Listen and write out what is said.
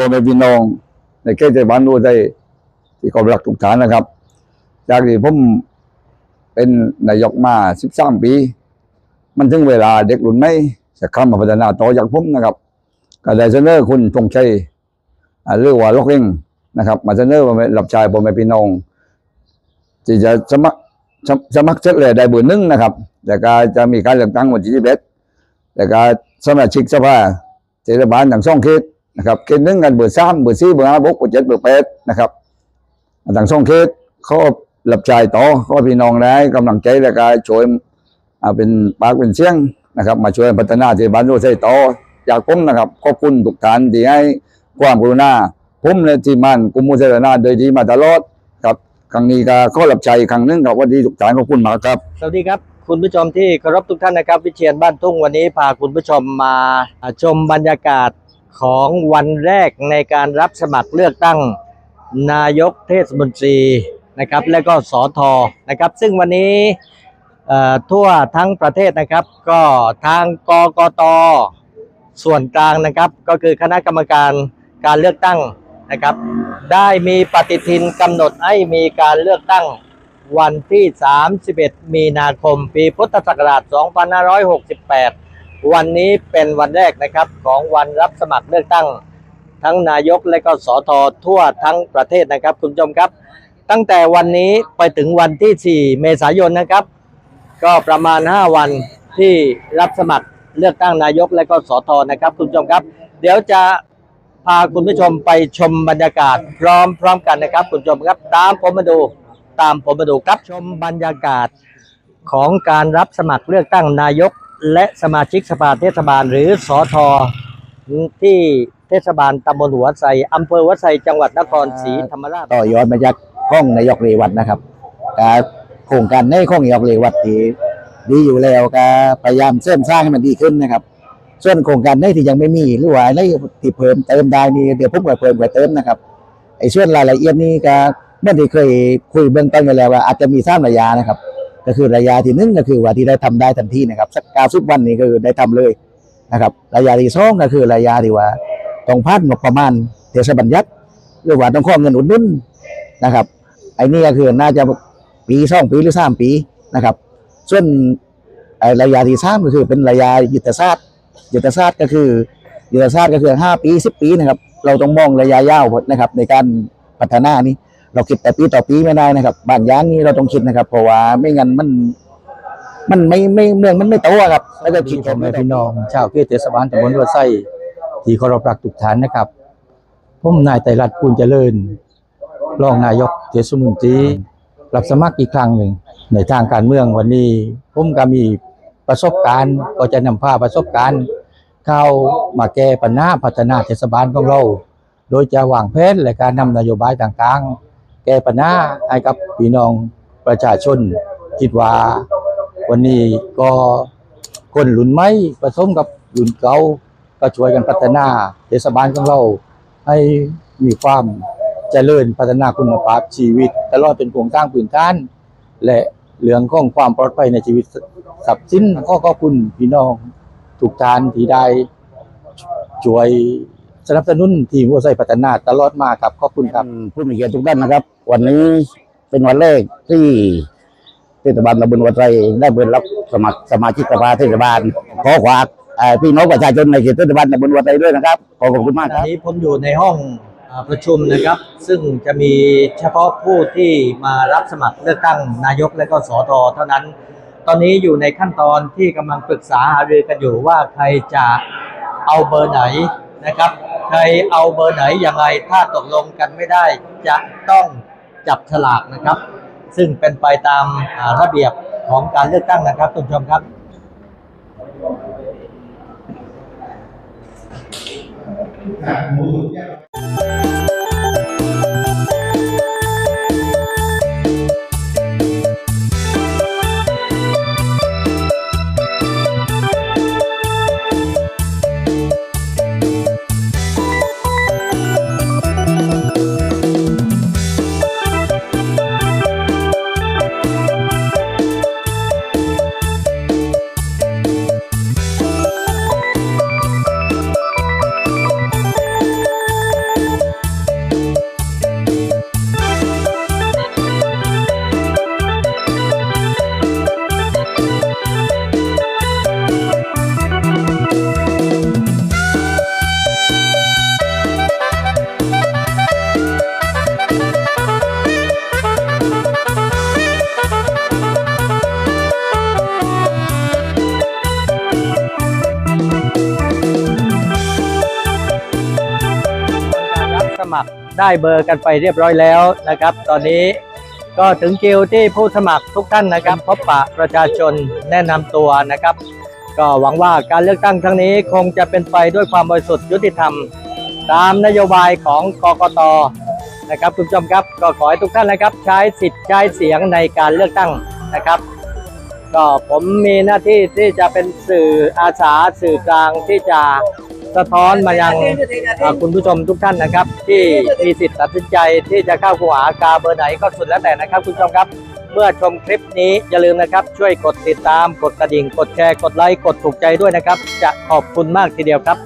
เรื่องนี้ผมเป็นพี่น้อง ในเขตเทศบาลดูได้ที่กอบรักทุกฐานนะครับ จากที่ผมเป็นนายกมา13ปี มันถึงเวลาเด็กรุ่นใหม่จะเข้ามาพัฒนาต่อจากผมนะครับก็ได้เสนอคุณธงชัยอ่าหรือว่าล็อกเร่งนะครับ มาเสนอว่าหลับชายผมเป็นพี่น้องที่จะสมัครสมัครเสร็จเลยได้เบอร์หนึ่งนะครับ แต่ก็จะมีการเลือกตั้งวันที่21แต่ก็สมาชิกสภาเทศบาลทั้งสองเขต นะครับเขตหนึ่งกันเบอร์สามเบอร์สี่เบอร์ห้าบกเบอร์เจ็ดเบอร์แปดนะครับทั้งสองเขตเขาหลับใจต่อเขาพี่น้องได้กำลังใจและก็ช่วยเป็นปากเป็นเสียงนะครับ มาช่วยพัฒนาเทศบาลโดยใช้ต่อจากผมนะครับขอบคุณทุกท่านที่ให้ความกรุณาผมและที่มงานกุมมุสลิมโดยดีมาตลอดครับครั้งนี้ก็ข้อหลับใจครั้งหนึงครับวันดีทุกท่านขอบคุณมากครับสวัสดีครับคุณผู้ชมที่เคารพทุกท่านนะครับ วิเชียนบ้านทุ่งวันนี้พาคุณผู้ชมมาชมบรรยากาศ ของวันแรกในการรับสมัครเลือกตั้งนายกเทศมนตรีนะครับและก็สอทอนะครับ ซึ่งวันนี้ทั่วทั้งประเทศนะครับ ก็ทางกกตส่วนกลางนะครับ ก็คือคณะกรรมการการเลือกตั้งนะครับ ได้มีปฏิทินกำหนดให้มีการเลือกตั้งวันที่ 31 มีนาคม ปีพุทธศักราช 2568 วันนี้เป็นวันแรกนะครับของวันรับสมัครเลือกตั้ง ทั้งนายกและก็สอทอทั่วทั้งประเทศนะครับ คุณผู้ชมครับ ตั้งแต่วันนี้ไปถึงวันที่ 4 เมษายนนะครับ ก็ประมาณ 5 วันที่รับสมัครเลือกตั้งนายกและก็สอทอนะครับ คุณผู้ชมครับ เดี๋ยวจะพาคุณผู้ชมไปชมบรรยากาศ พร้อมๆกันนะครับ คุณผู้ชมครับ ตามผมมาดูตามผมมาดูครับชมบรรยากาศของการรับสมัครเลือกตั้งนายก และสมาชิกสภาเทศบาลหรือสอทอที่เทศบาลตำบลหัวไซอำเภอหัวไซจังหวัดนครศรีธรรมราชต่อยอดมาจากห้องนายกเรวัตนะครับก็โครงการในห้องนายกเรวัตที่ดีอยู่แล้วก็พยายามเสริมสร้างให้มันดีขึ้นนะครับ ส่วนโครงการในที่ยังไม่มีหรือว่าในที่เพิ่มเติมได้นี่เดี๋ยวผมก็เพิ่มไปเติมนะครับไอ้ส่วนรายละเอียดนี่ก็เมื่อที่เคยคุยเบื้องต้นกันแล้วว่าอาจจะมีสร้ามระยะนะครับ ก็คือระยะที่หนึ่งก็คือว่าที่ได้ทำได้ทันทีนะครับสักเก้าสิบวันนี้ก็คือได้ทำเลยนะครับระยะที่สองก็คือระยะที่ว่าต้องพัดงบประมาณเทศบัญญัติหรือว่าต้องข้อเงินอุดหนุนนะครับไอ้นี่ก็คือน่าจะปีสองปีหรือสามปีนะครับ ส่วนระยะที่สามก็คือเป็นระยะยุทธศาสตร์ยุทธศาสตร์ก็คือยุทธศาสตร์ก็คือห้าปีสิบปีนะครับ เราต้องมองระยะยาวนะครับในการพัฒนานี้ เราคิดแต่ปีต่อปีไม่ได้นะครับบางอย่างนี้เราต้องคิดนะครับ เพราะว่าไม่งั้นมัน มันไม่ไม่เมืองมันไม่โตอะครับแล้วก็คิดพ่อแม่พี่น้องชาวเขตเทศบาลตำบลวัวไส้ที่เคารพรักทุกท่านนะครับผมนายไตรรัตน์พูนเจริญรองนายกเทศมนตรีรับสมัครอีกครั้งหนึ่งในทางการเมืองวันนี้ ผมก็มีประสบการณ์ก็จะนำพาประสบการณ์เข้ามาแก้ปัญหาพัฒนาเทศบาลของเรา โดยจะวางแผนและการนำนโยบายต่างๆ แก้ปัญหาให้กับพี่น้องประชาชนคิดว่า วันนี้ก็คนรุ่นใหม่ผสมกับรุ่นเก่าก็ช่วยกันพัฒนาเทศบาลของเรา ให้มีความเจริญพัฒนาคุณภาพชีวิต ตลอดเป็นโครงสร้างพื้นฐาน และเรื่องของความปลอดภัยในชีวิตทรัพย์สินก็ขอบคุณพี่น้องทุกท่านที่ได้ช่วย สนับสนุนทีมวัวไซพัฒนาตลอดมาครับขอบคุณครับผู้มีเกียรติทุกท่านนะครับ วันนี้เป็นวันแรกที่เทศบาลตำบลวัดไทรได้เปิดรับสมัครสมาชิกสภาเทศบาลขอฝากเอ่อพี่น้องประชาชนในเขตเทศบาลตำบลวัดไทรด้วยนะครับขอขอบคุณมากตคอนรับนี้ผมอยู่ในห้องอ่าประชุมนะครับ ซึ่งจะมีเฉพาะผู้ที่มารับสมัครเลือกตั้งนายกและก็สอทอเท่านั้น ตอนนี้อยู่ในขั้นตอนที่กำลังปรึกษาหารือกันอยู่ว่าใครจะเอาเบอร์ไหนนะครับ ใครเอาเบอร์ไหนอย่างไรถ้าตกลงกันไม่ได้จะต้องจับฉลากนะครับ ซึ่งเป็นไปตามระเบียบของการเลือกตั้งนะครับคุณผู้ชมครับการ ได้เบอร์กันไปเรียบร้อยแล้วนะครับ ตอนนี้ก็ถึงคิวที่ผู้สมัครทุกท่านนะครับ พบปะประชาชนแนะนำตัวนะครับ ก็หวังว่าการเลือกตั้งครั้งนี้คงจะเป็นไปด้วยความบริสุทธิ์ยุติธรรม ตามนโยบายของกกตนะครับคุณผู้ชมครับก็ขอให้ทุกท่านนะครับ ใช้สิทธิ์ใช้เสียงในการเลือกตั้งนะครับ ก็ผมมีหน้าที่ที่จะเป็นสื่ออาสาสื่อกลางที่จะ สะท้อนมายังคุณผู้ชมทุกท่านนะครับ ที่มีสิทธิ์ตัดสินใจที่จะเข้าขวากาเบอร์ไหนก็สุดแล้วแต่นะครับ คุณผู้ชมครับ เมื่อชมคลิปนี้อย่าลืมนะครับ ช่วยกดติดตามกดกระดิ่ง กดแชร์กดไลค์กดถูกใจด้วยนะครับ จะขอบคุณมากทีเดียวครับ